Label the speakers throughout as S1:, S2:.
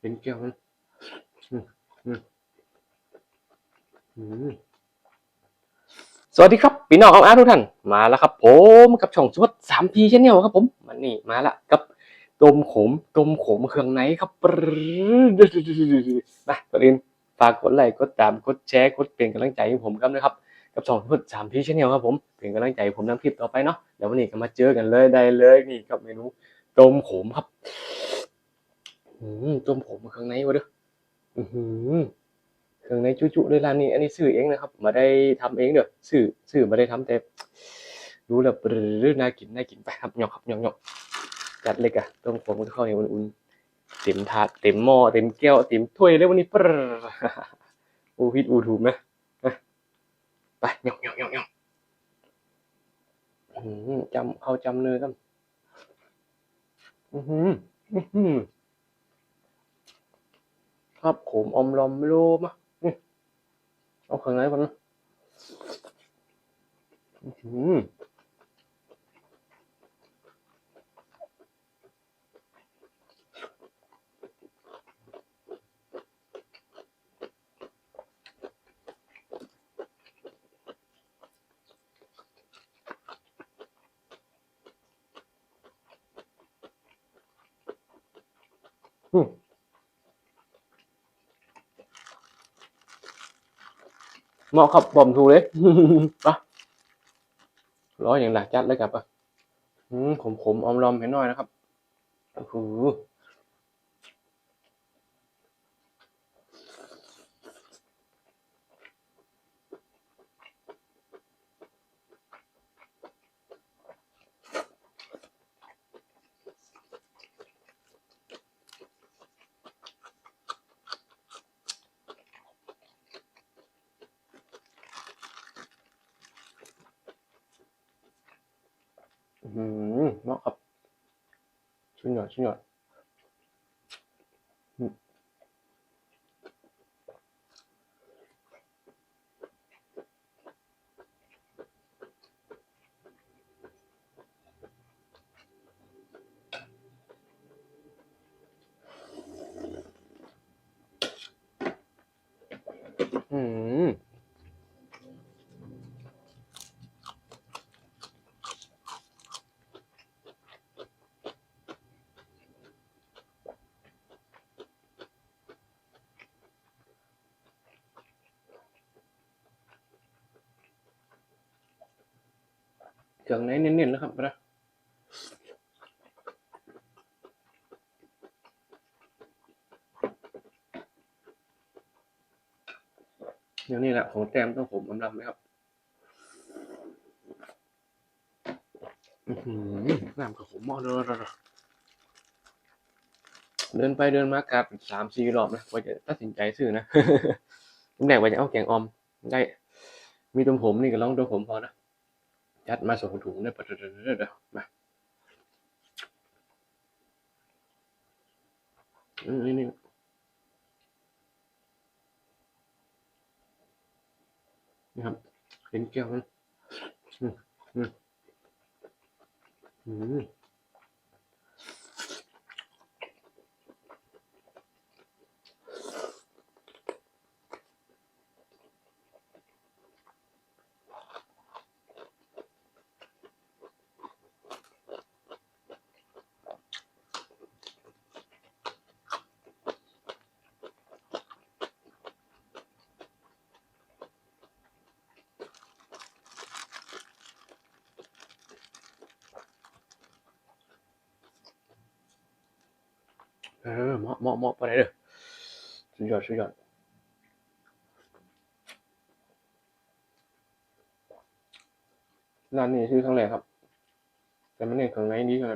S1: เป็นแก้วมันอืมอืมอืมสวัสดีครับพี่น้องเอาอาร์ทุกท่านมาแล้วครับ ผมกับช่องสวดสามพีเชแนลครับ ผมมันนี่มาละกับต้มขมต้มขมเครื่องในครับปรึ๊ดนะก่อนอื่นฝากกดไลค์กดตามกดแชร์กดเป็นกำลังใจให้ผมครับนะครับกับช่องสวดสามพีเชแนลครับผมเป็นกำลังใจผมทำคลิปต่อไปเนาะเดี๋ยววันนี้ก็มาเจอกันเลยได้เลยนี่กับเมนูต้มขมครับ ต้มผมเครื่องในวะเด้ออือหือเครื่องในจุๆเลยร้านนี้อันนี้ซื้อเองนะครับมาได้ทำเองเด้อซื้อซื้อมาได้ทำแต่ดูแล้วปรือน่ากินน่ากินไปครับหยอกครับหยอกหยอกจัดเลยกะต้มผมกับข้าเนี่ยอุ่นๆเต็มถาดเต็มหม้อเต็มแก้วเต็มถ้วยเลยวันนี้ปรอูพิดอูถูกไหมไปหยอกหยอกหยอกหยอกอืมจำเขาจำเนื้อกันอือหืออือหือ ครับขมอมลอมไม่รู้มะเอาข้างในก่อนนะอืม เหมาะครับบอมถูเลยปะร้อยอย่างหลักจัดเลยครับอะอืมขมขมๆอมลอมเห็นหน่อยนะครับโอ้โห หือเหมาะครับชุดหยอดชุดหยอดอืมอืม เครื่องในเน้นๆนะครับนะเดี๋ยวนี้แหละของแต้มต้องผมอำลำไหมครับอื้อหือน้ำกับผมมอเลยเดินไปเดินมากลับสามสี่รอบนะว่าจะตัดสินใจซื้อนะผมแดกว่าจะเอาแกงออมได้ มีตรงผมนี่ก็ลองตัวผมพอนะ ยัดมาสองถุงได้ปะเดี๋ยวเดี๋ยวเดี๋ยวมาอืมนี่นี่นี่ครับเห็นแก้วมันอืมอืมอืม เออเหมาะเหมาะเหมาะไปไหนเด้อสุดยอดสุดยอดร้านนี้ชื่อครั้งแรกครับ แต่มันเนี่ยข้างในนี้กั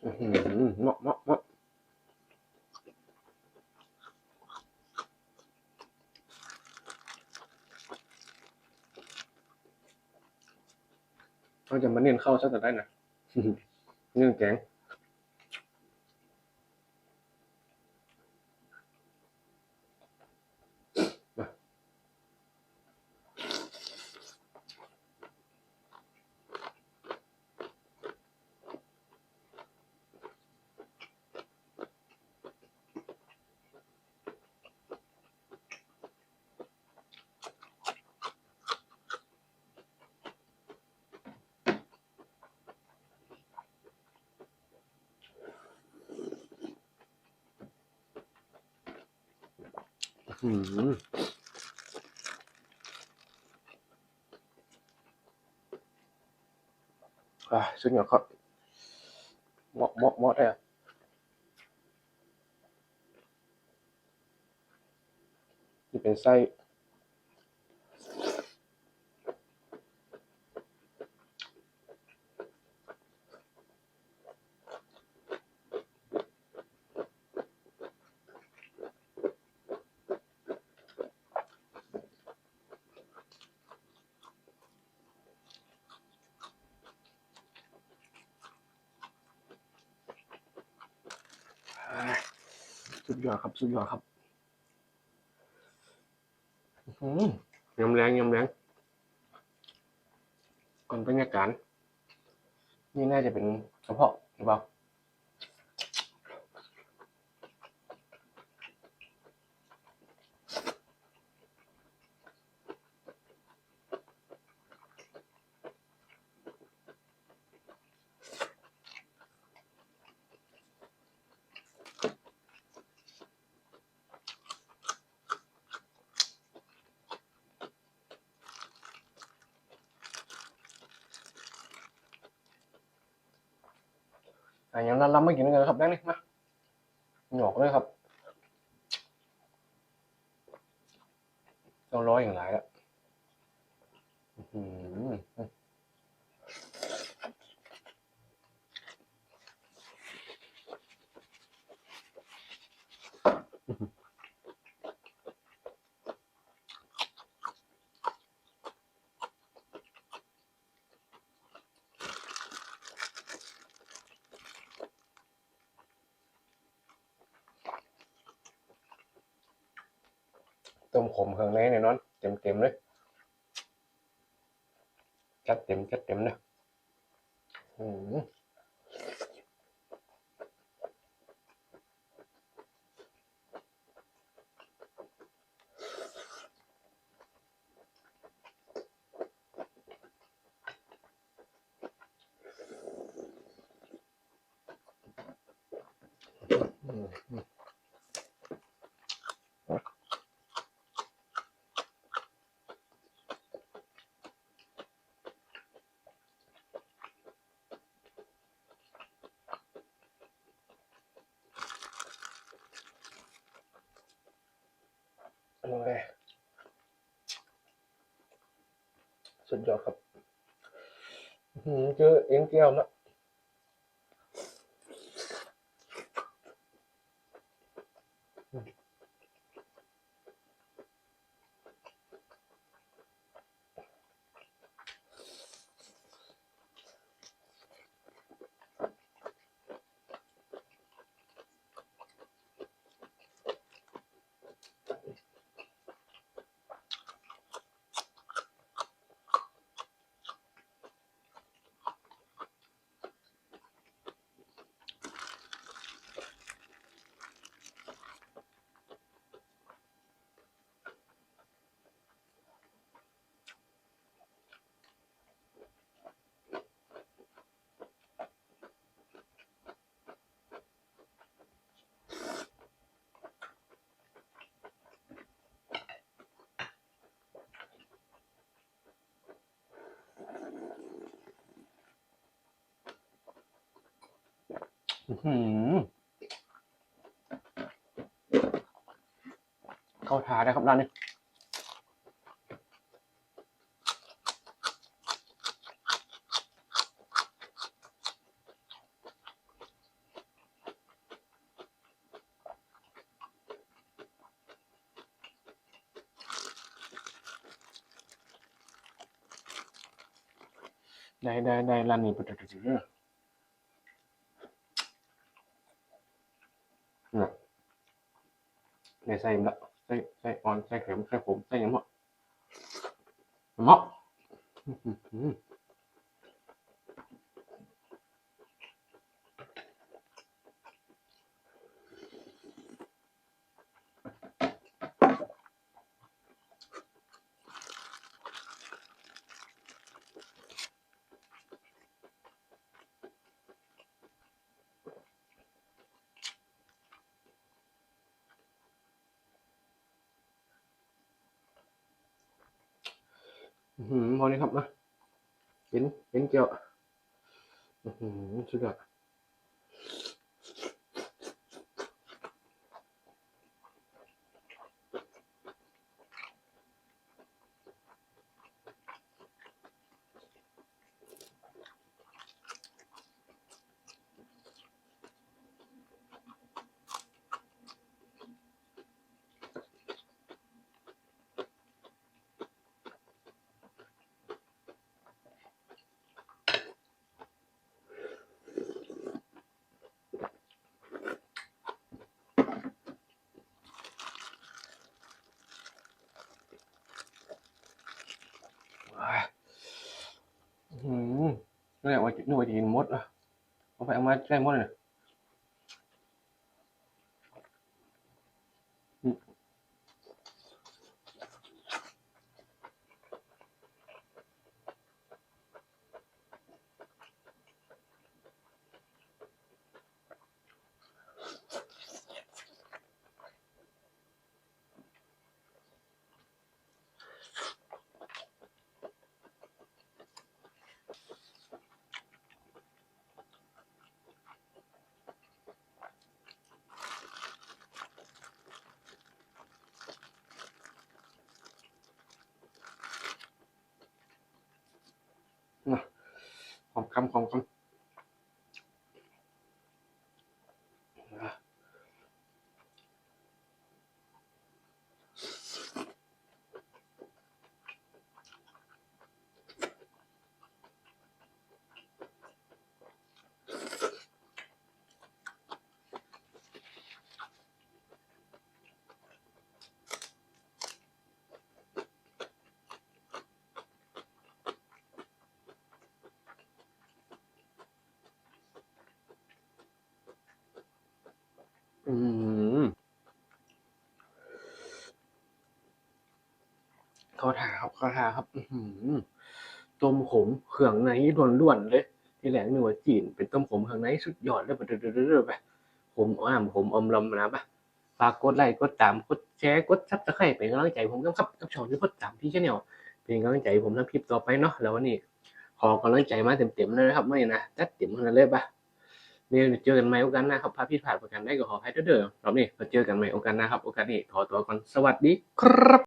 S1: เหมาะเหมาะเหมาะเราจะมาเน้นเข้าซะแต่ได้นะเน้นแกง อืมอะสุดยอดครับเหมาะเหมาะเหมาะได้อะนี่เป็นไส้ สุดยอดครับ สุดยอดครับหือยำแรงยำแรงก่อนบรรยากาศนี่น่าจะเป็นกระเพาะหรือเปล่า อะอย่างนั้นเราไม่กินกันครับได้นี่มาหยอกเลยครับต้องร้อยอย่างไรละอืม ต้มขมเครื่องในเนี่ยนอน เต็มเต็มเลยจัดเต็มจัดเต็มเลยอืมอืม อืมโอเคสุดยอดครับอื้อหือเจอเอ็นแก้วนะ ข้าทาได้ครับร้านนี้ได้ได้ได้ร้านนี้ไปเถอะ ได้ใส่ละใส่ใส่ออนไส้เข็มไส้ผมไส้ยังหมดเหมาะเหืออื้อ พอนี้ครับนะเห็นเห็นเกี่ยวอื้อหือสุดยอด ว้ายอื้อหือ นี่แหละว่านึกว่าจะกินมดอะเอาไปเอามาได้มดเลย หอม คำของคำอะอืม เขาทาครับเขาทาครับต้มขมเครื่องในล้วนๆเลยที่แรกนึกว่าจีน เป็นต้มขมเครื่องในสุดยอดเลยไปเรื่อยๆไปผมอ้ามผมอมลำนะปะฝากกดไลค์กดตามกดแชร์กดซับสไครต์เป็นกำลังใจผมกับครับกับช่องที่พดตามพี่ชาแนลเป็นกำลังใจผมทำคลิปต่อไปเนาะแล้ววันนี้ขอกำลังใจมาเต็มๆเลยนะครับไม่นะจัดเต็มขนาดเลยปะเนี่ยเจอกันใหม่โอกาสหน้าครับพาพี่ผ่านประกันได้ก็ขอให้เด้อๆรอบนี้เราเจอกันใหม่โอกาสหน้าครับโอกาสนี้ขอตัวก่อนสวัสดีครับ